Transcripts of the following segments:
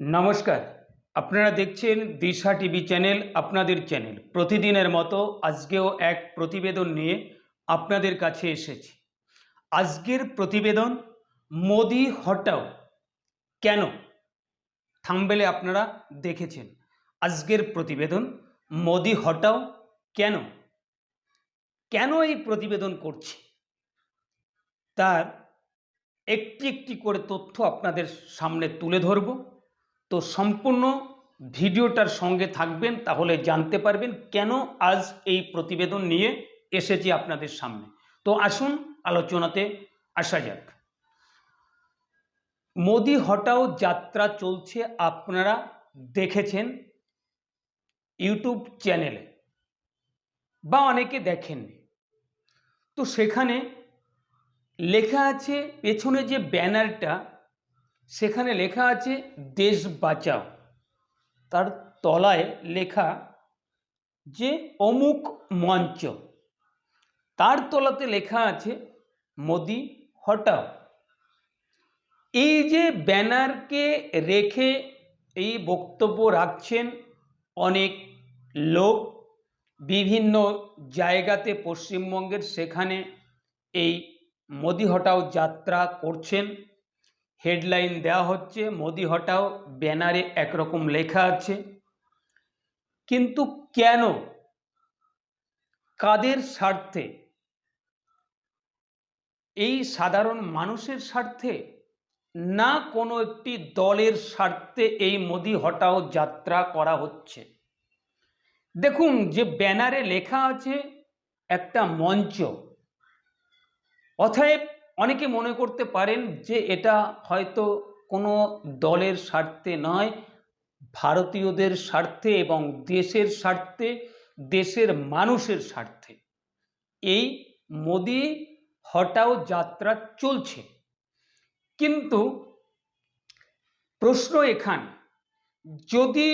নমস্কার। আপনারা দেখছেন দিশা টিভি চ্যানেল, আপনাদের চ্যানেল। প্রতিদিনের মতো আজকেও এক প্রতিবেদন নিয়ে আপনাদের কাছে এসেছি। আজকের প্রতিবেদন, মোদি হটাও কেন? থাম্বেলে আপনারা দেখেছেন। আজকের প্রতিবেদন, মোদি হটাও কেন? কেন এই প্রতিবেদন করছি? তার একটি একটি করে তথ্য আপনাদের সামনে তুলে ধরব। তো সম্পূর্ণ ভিডিওটার সঙ্গে থাকবেন, তাহলে জানতে পারবেন কেন আজ এই প্রতিবেদন নিয়ে এসেছি আপনাদের সামনে। তো আসুন আলোচনাতে আসা যাক। মোদি হটাও যাত্রা চলছে আপনারা দেখেছেন ইউটিউব চ্যানেলে বা অনেকে দেখেননি। তো সেখানে লেখা আছে, পেছনে যে ব্যানারটা সেখানে লেখা আছে, দেশ বাঁচাও। তার তলায় লেখা যে, অমুক মঞ্চ। তার তলাতে লেখা আছে, মোদি হটাও। এই যে ব্যানারকে রেখে এই বক্তব্য রাখছেন অনেক লোক, বিভিন্ন জায়গাতে পশ্চিমবঙ্গের সেখানে এই মোদি হটাও যাত্রা করছেন। হেডলাইন দেওয়া হচ্ছে, মোদি হটাও ব্যানারে একরকম লেখা আছে। কিন্তু কেন? কাদের স্বার্থে? এই সাধারণ মানুষের স্বার্থে? না কোনো একটি দলের স্বার্থে এই মোদি হটাও যাত্রা করা হচ্ছে? দেখুন, যে ব্যানারে লেখা আছে একটা মঞ্চ, অতএব অনেকে মনে করতে পারেন যে এটা হয়তো কোনো দলের স্বার্থে নয়, ভারতীয়দের স্বার্থে এবং দেশের স্বার্থে, দেশের মানুষের স্বার্থে। এই মোদি হটাও যাত্রা চলছে। কিন্তু প্রশ্ন এখানে, যদি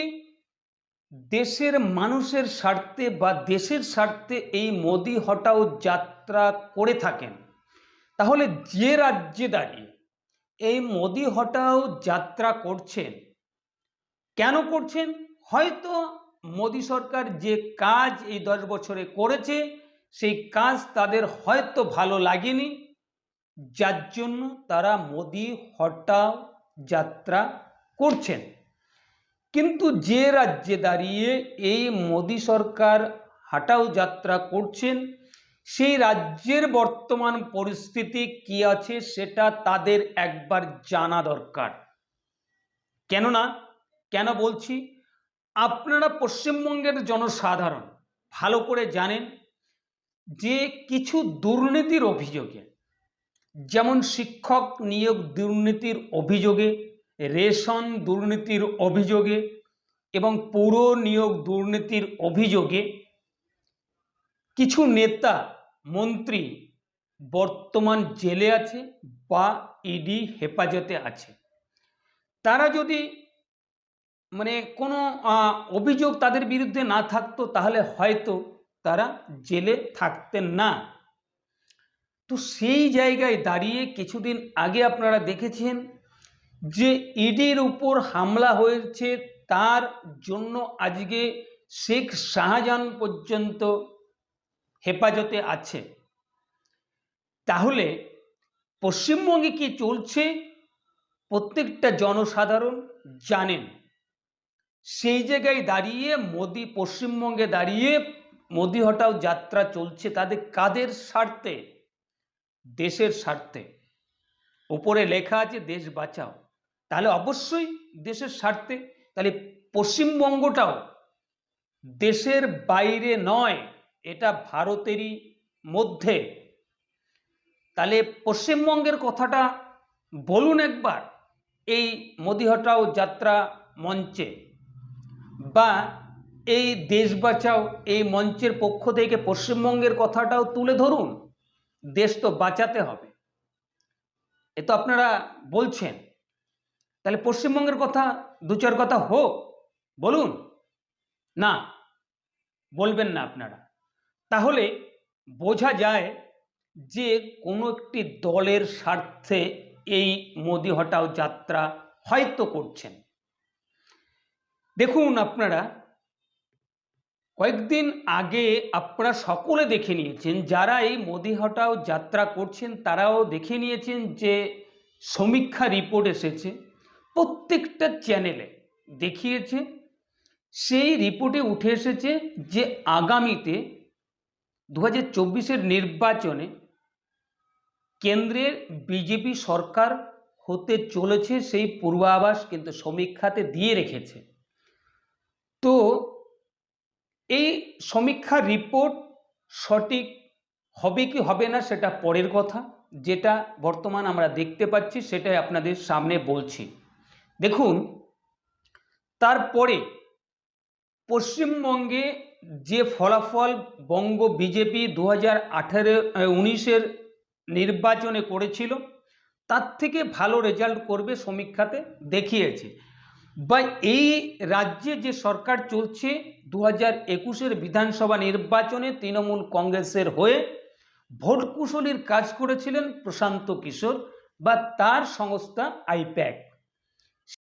দেশের মানুষের স্বার্থে বা দেশের স্বার্থে এই মোদি হটাও যাত্রা করে থাকেন তাহলে যে রাজ্যে দাঁড়িয়ে এই মোদি হটাও যাত্রা করছেন, কেন করছেন? হয়তো মোদি সরকার যে কাজ এই দশ বছরে করেছে, সেই কাজ তাদের হয়তো ভালো লাগেনি। যার জন্য তারা মোদি হটাও যাত্রা করছেন। কিন্তু যে রাজ্যে দাঁড়িয়ে এই মোদি সরকার হাটাও যাত্রা করছেন সেই রাজ্যের বর্তমান পরিস্থিতি কি আছে সেটা তাদের একবার জানা দরকার। কেননা, কেন বলছি? আপনারা পশ্চিমবঙ্গের জনসাধারণ, ভালো করে জানেন যে কিছু দুর্নীতির অভিযোগে, যেমন শিক্ষক নিয়োগ দুর্নীতির অভিযোগে, রেশন দুর্নীতির অভিযোগে এবং পৌর নিয়োগ দুর্নীতির অভিযোগে কিছু নেতা, মন্ত্রী বর্তমান জেলে আছে বা ইডি হেফাজতে আছে। তারা যদি মানে কোনো অভিযোগ তাদের বিরুদ্ধে না থাকতো তাহলে হয়তো তারা জেলে থাকতেন না। তো সেই জায়গায় দাঁড়িয়ে কিছুদিন আগে আপনারা দেখেছেন যে ইডির উপর হামলা হয়েছে, তার জন্য আজকে শেখ শাহজাহান পর্যন্ত হেফাজতে আছে। তাহলে পশ্চিমবঙ্গে কি চলছে? প্রত্যেকটা জনসাধারণ জানেন। সেই জায়গায় দাঁড়িয়ে মোদি পশ্চিমবঙ্গে দাঁড়িয়ে মোদি হটাও যাত্রা চলছে তাদের কাদের স্বার্থে? দেশের স্বার্থে। উপরে লেখা আছে, দেশ বাঁচাও। তাহলে অবশ্যই দেশের স্বার্থে। তাহলে পশ্চিমবঙ্গটাও দেশের বাইরে নয়। এটা ভারতেরই মধ্যে। তাহলে পশ্চিমবঙ্গের কথাটা বলুন একবার, এই মোদি হটাও যাত্রা মঞ্চে বা এই দেশ বাঁচাও, এই মঞ্চের পক্ষ থেকে পশ্চিমবঙ্গের কথাটাও তুলে ধরুন, দেশ তো বাঁচাতে হবে। এ তো আপনারা বলছেন। তাহলে পশ্চিমবঙ্গের কথা, দু চার কথা হোক, বলুন। না, বলবেন না আপনারা। তাহলে বোঝা যায় যে কোনো একটি দলের স্বার্থে এই মোদি হটাও যাত্রা হয়তো করছেন। দেখুন আপনারা, কয়েকদিন আগে আপনারা সকলে দেখে নিয়েছেন, যারা এই মোদি হটাও যাত্রা করছেন, তারাও দেখে নিয়েছেন যে সমীক্ষা রিপোর্ট এসেছে, প্রত্যেকটা চ্যানেলে দেখিয়েছে, সেই রিপোর্টে উঠে এসেছে যে আগামীতে দু হাজার নির্বাচনে কেন্দ্রের বিজেপি সরকার হতে চলেছে সেই পূর্বাভাস কিন্তু সমীক্ষাতে দিয়ে রেখেছে। তো এই সমীক্ষার রিপোর্ট সঠিক হবে কি হবে না সেটা পরের কথা। যেটা বর্তমান আমরা দেখতে পাচ্ছি সেটাই আপনাদের সামনে বলছি। দেখুন, তারপরে পশ্চিমবঙ্গে যে ফলাফল বঙ্গ বিজেপি দু হাজার আঠেরো উনিশের নির্বাচনে করেছিল, তার থেকে ভালো রেজাল্ট করবে সমীক্ষাতে দেখিয়েছে। বা এই রাজ্যে যে সরকার চলছে দু হাজার একুশের বিধানসভা নির্বাচনে তৃণমূল কংগ্রেসের হয়ে ভোট কুশলীর কাজ করেছিলেন প্রশান্ত কিশোর বা তার সংস্থা আইপ্যাক।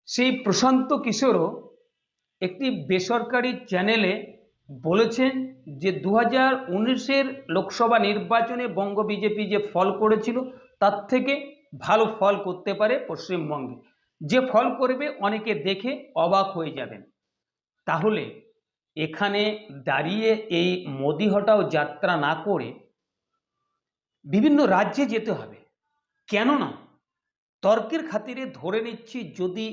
সেই প্রশান্ত কিশোরও একটি বেসরকারি চ্যানেলে বলেছেন যে দু হাজার লোকসভা নির্বাচনে বঙ্গ বিজেপি যে ফল করেছিল, তার থেকে ভালো ফল করতে পারে পশ্চিমবঙ্গে। যে ফল করবে, অনেকে দেখে অবাক হয়ে যাবেন। তাহলে এখানে দাঁড়িয়ে এই মোদি হটাও যাত্রা না করে বিভিন্ন রাজ্যে যেতে হবে। কেননা তর্কের খাতিরে ধরে নিচ্ছি, যদি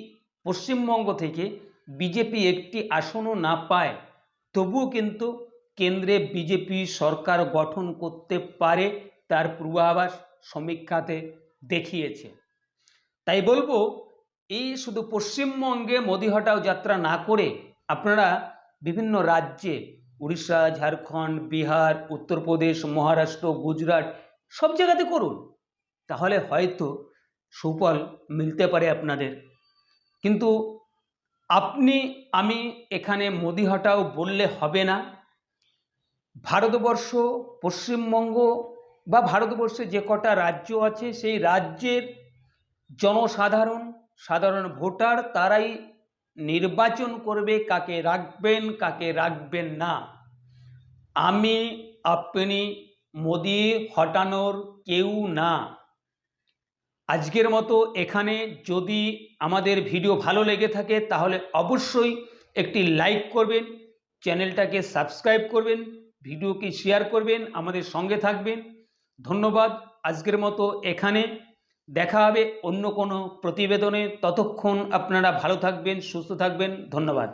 পশ্চিমবঙ্গ থেকে বিজেপি একটি আসনও না পায় তবুও কিন্তু কেন্দ্রে বিজেপি সরকার গঠন করতে পারে তার পূর্বাভাস সমীক্ষাতে দেখিয়েছে। তাই বলব, এই শুধু পশ্চিমবঙ্গে মোদি হটাও যাত্রা না করে আপনারা বিভিন্ন রাজ্যে, উড়িষ্যা, ঝাড়খণ্ড, বিহার, উত্তরপ্রদেশ, মহারাষ্ট্র, গুজরাট সব জায়গাতে করুন। তাহলে হয়তো সুফল মিলতে পারে আপনাদের। কিন্তু আপনি, আমি এখানে মোদি হটাও বললে হবে না। ভারতবর্ষ, পশ্চিমবঙ্গ বা ভারতবর্ষে যে কটা রাজ্য আছে, সেই রাজ্যের জনসাধারণ, সাধারণ ভোটার তারাই নির্বাচন করবে কাকে রাখবেন কাকে রাখবেন না। আমি, আপনি, মোদি হটানোর কেউ না। আজকের মতো এখানে যদি আমাদের ভিডিও ভালো লেগে থাকে তাহলে অবশ্যই একটি লাইক করবেন, চ্যানেলটাকে সাবস্ক্রাইব করবেন, ভিডিওকে শেয়ার করবেন, আমাদের সঙ্গে থাকবেন। ধন্যবাদ, আজকের মতো এখানে। দেখা হবে অন্য কোনো প্রতিবেদনে। ততক্ষণ আপনারা ভালো থাকবেন, সুস্থ থাকবেন। ধন্যবাদ।